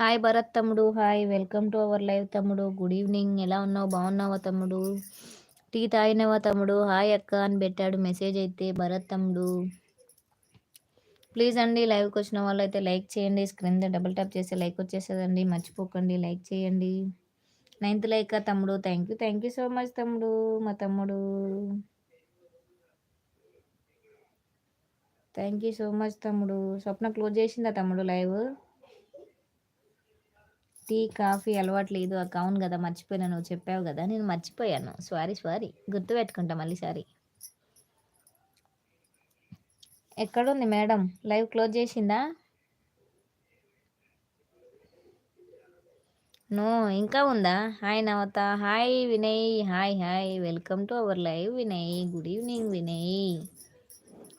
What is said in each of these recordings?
Hi Bharat తమ్ముడు hi welcome to our live తమ్ముడు. Good evening ఎలా ఉన్నావు? బాగున్నావా తమ్ముడు? టీ తాగినవా తమ్ముడు? హాయ్ అక్క అని పెట్టాడు మెసేజ్ అయితే భరత్ తమ్ముడు. ప్లీజ్ అండి లైవ్కి వచ్చిన వాళ్ళు అయితే లైక్ చేయండి స్క్రీన్ డబుల్ ట్యాప్ చేస్తే లైక్ వచ్చేసేదండి మర్చిపోకండి లైక్ చేయండి. నైన్త్ లైక్ తమ్ముడు. Thank you thank you so much తమ్ముడు మా తమ్ముడు. థ్యాంక్ యూ సో మచ్ తమ్ముడు. స్వప్న క్లోజ్ చేసిందా తమ్ముడు లైవ్ టీ కాఫీ అలవాటు లేదు. అక్క అవును కదా మర్చిపోయినా నువ్వు చెప్పావు కదా నేను మర్చిపోయాను. సారీ సారీ గుర్తుపెట్టుకుంటా మళ్ళీ సారీ. ఎక్కడుంది మేడం? లైవ్ క్లోజ్ చేసిందా? నో ఇంకా ఉందా? Hi Navata. Hi Vinay. Hi hi welcome to our live Vinay. Good evening Vinay.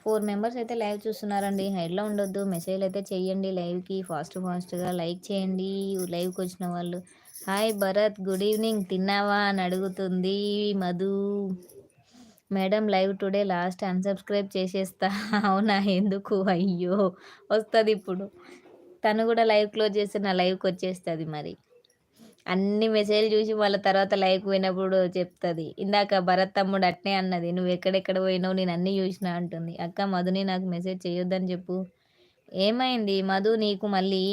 Four members అయితే లైవ్ చూస్తున్నారండి. హైడ్లో ఉండొద్దు. మెసేజ్ అయితే చేయండి లైవ్కి. ఫాస్ట్ ఫాస్ట్గా లైక్ చేయండి. లైవ్కి వచ్చిన వాళ్ళు. Hi Bharat good evening. తిన్నావా? అని అడుగుతుంది Madhu. Madam live today last unsubscribe చేసేస్తా. అవునా? ఎందుకు? అయ్యో వస్తుంది ఇప్పుడు. తను కూడా లైవ్ క్లోజ్ చేస్తే నా లైవ్కి వచ్చేస్తుంది మరి. అన్ని మెసేజ్ చూసి వాళ్ళ తర్వాత లైక్ పోయినప్పుడు చెప్తుంది. ఇందాక భరత్ తమ్ముడు అట్నే అన్నది నువ్వు ఎక్కడెక్కడ పోయినావు? నేను అన్నీ చూసినా అంటుంది. అక్క మధుని నాకు మెసేజ్ చేయొద్దని చెప్పు. ఏమైంది మధు నీకు మళ్ళీ?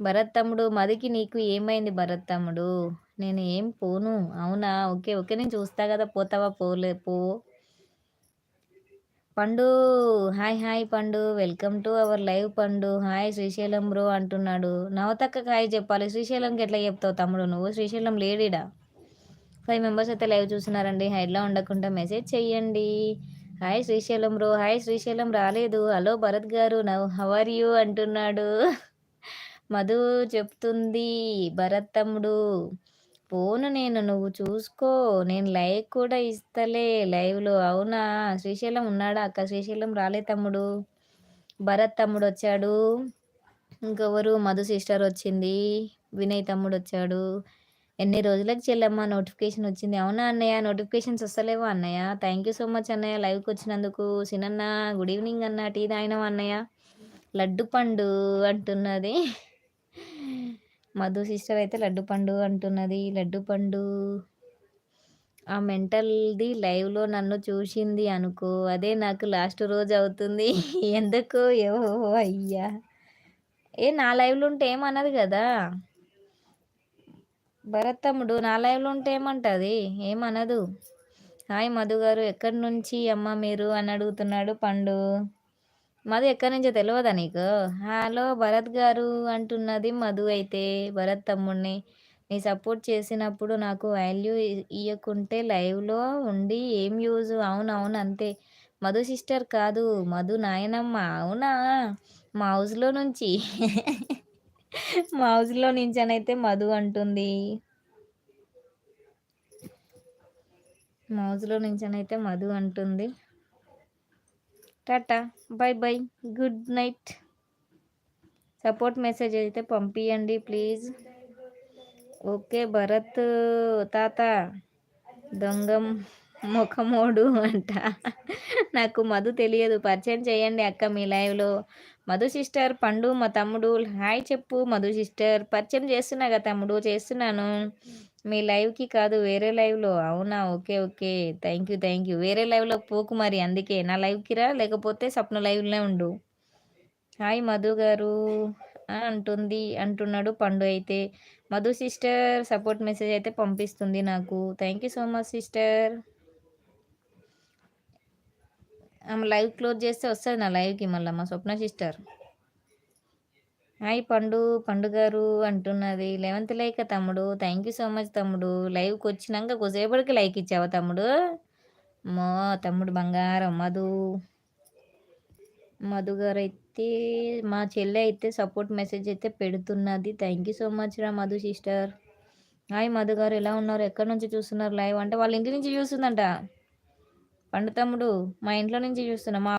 భరత్ తమ్ముడు మధుకి నీకు ఏమైంది భరత్ తమ్ముడు? నేను ఏం పోను. అవునా? ఓకే ఓకే నేను చూస్తా కదా పోతావా? పోలే పో. Pandu. Hi hi Pandu. Welcome to our live Pandu. Hi Srisailam bro అంటున్నాడు. నవతక్క హాయ్ చెప్పాలి. శ్రీశైలంకి ఎట్లా చెప్తావు తమ్ముడు నువ్వు? శ్రీశైలం లేడీడా? ఫైవ్ మెంబర్స్ అయితే లైవ్ చూస్తున్నారండి. హైడ్లో ఉండకుండా మెసేజ్ చెయ్యండి. Hi Srisailam bro. Hi Srisailam రాలేదు. హలో భరత్ గారు. Now how are you? అంటున్నాడు. మధు చెప్తుంది. భరత్ తమ్ముడు. పోను నేను నువ్వు చూసుకో. నేను లైవ్ కూడా ఇస్తలే. లైవ్లో అవునా? శ్రీశైలం ఉన్నాడా అక్క? శ్రీశైలం రాలే తమ్ముడు. భరత్ తమ్ముడు వచ్చాడు. ఇంకెవరు మధు సిస్టర్ వచ్చింది. వినయ్ తమ్ముడు వచ్చాడు. ఎన్ని రోజులకు చెల్లమ్మ? నోటిఫికేషన్ వచ్చింది. అవునా అన్నయ్య? నోటిఫికేషన్స్ వస్తలేవా అన్నయ్య. థ్యాంక్ యూ సో మచ్ అన్నయ్య లైవ్కి వచ్చినందుకు. సినన్న గుడ్ ఈవినింగ్ అన్న. టీ తాగినావా అన్నయ్య? లడ్డు పండు అంటున్నది. మధు సిస్టర్ అయితే లడ్డు పండు అంటున్నది. లడ్డు పండు. ఆ మెంటల్ది లైవ్లో నన్ను చూసింది అనుకో అదే నాకు లాస్ట్ రోజు అవుతుంది. ఎందుకు? ఏవో అయ్యా. ఏ నా లైవ్లో ఉంటే ఏమన్నది కదా? భరతమ్ముడు నా లైవ్లో ఉంటే ఏమంటుంది? ఏమనదు. హాయ్ మధు గారు ఎక్కడి నుంచి అమ్మ మీరు? అని అడుగుతున్నాడు పండు. మధు ఎక్కడి నుంచో తెలియదా నీకు? హలో భరత్ గారు అంటున్నది మధు అయితే. భరత్ తమ్ముడిని నీ సపోర్ట్ చేసినప్పుడు నాకు వాల్యూ ఇవ్వకుంటే లైవ్లో ఉండి ఏం యూజ్? అవునవును అంతే. మధు సిస్టర్ కాదు మధు నాయనమ్మ. అవునా? మా హౌస్లో నుంచి. మా హౌస్లో నుంచి అనైతే మధు అంటుంది. మా హౌస్లో నుంచి అయితే మధు అంటుంది. Tata. Bye bye. Good night. Support message అయితే పంపించండి ప్లీజ్. ఓకే భరత్ తాత దొంగ ముఖమోడు అంట. నాకు మధు తెలియదు. పరిచయం చేయండి అక్క మీ లైవ్లో మధు సిస్టర్ పండు మా తమ్ముడు. హాయ్ చెప్పు మధు సిస్టర్ పరిచయం చేస్తున్నా కదా తమ్ముడు చేస్తున్నాను. మీ లైవ్కి కాదు వేరే లైవ్లో. అవునా? Okay okay. Thank you thank you వేరే లైవ్లో పోకు మరి అందుకే. నా లైవ్కి రా లేకపోతే స్వప్న లైవ్లోనే ఉండు. హాయ్ మధు గారు. అంటుంది అంటున్నాడు పండు అయితే. మధు సిస్టర్ సపోర్ట్ మెసేజ్ అయితే పంపిస్తుంది నాకు. Thank you so much sister. ఆమె లైవ్ క్లోజ్ చేస్తే వస్తుంది నా లైవ్కి మళ్ళీ మా స్వప్న సిస్టర్. హాయ్ పండు పండు గారు అంటున్నది. లెవెంత్ లైక్ తమ్ముడు. థ్యాంక్ యూ సో మచ్ తమ్ముడు. లైవ్కి వచ్చినాక కొద్దిసేపటికి లైక్ ఇచ్చావా తమ్ముడు? మో తమ్ముడు బంగారం. మధు మధు గారు అయితే మా చెల్లె అయితే సపోర్ట్ మెసేజ్ అయితే పెడుతున్నది. థ్యాంక్ యూ సో మచ్ రా మధు సిస్టర్. హాయ్ మధు గారు ఎలా ఉన్నారు? ఎక్కడి నుంచి చూస్తున్నారు లైవ్? అంటే వాళ్ళ ఇంటి నుంచి చూస్తుందంట. పండు తమ్ముడు మా ఇంట్లో నుంచి చూస్తున్నా. మా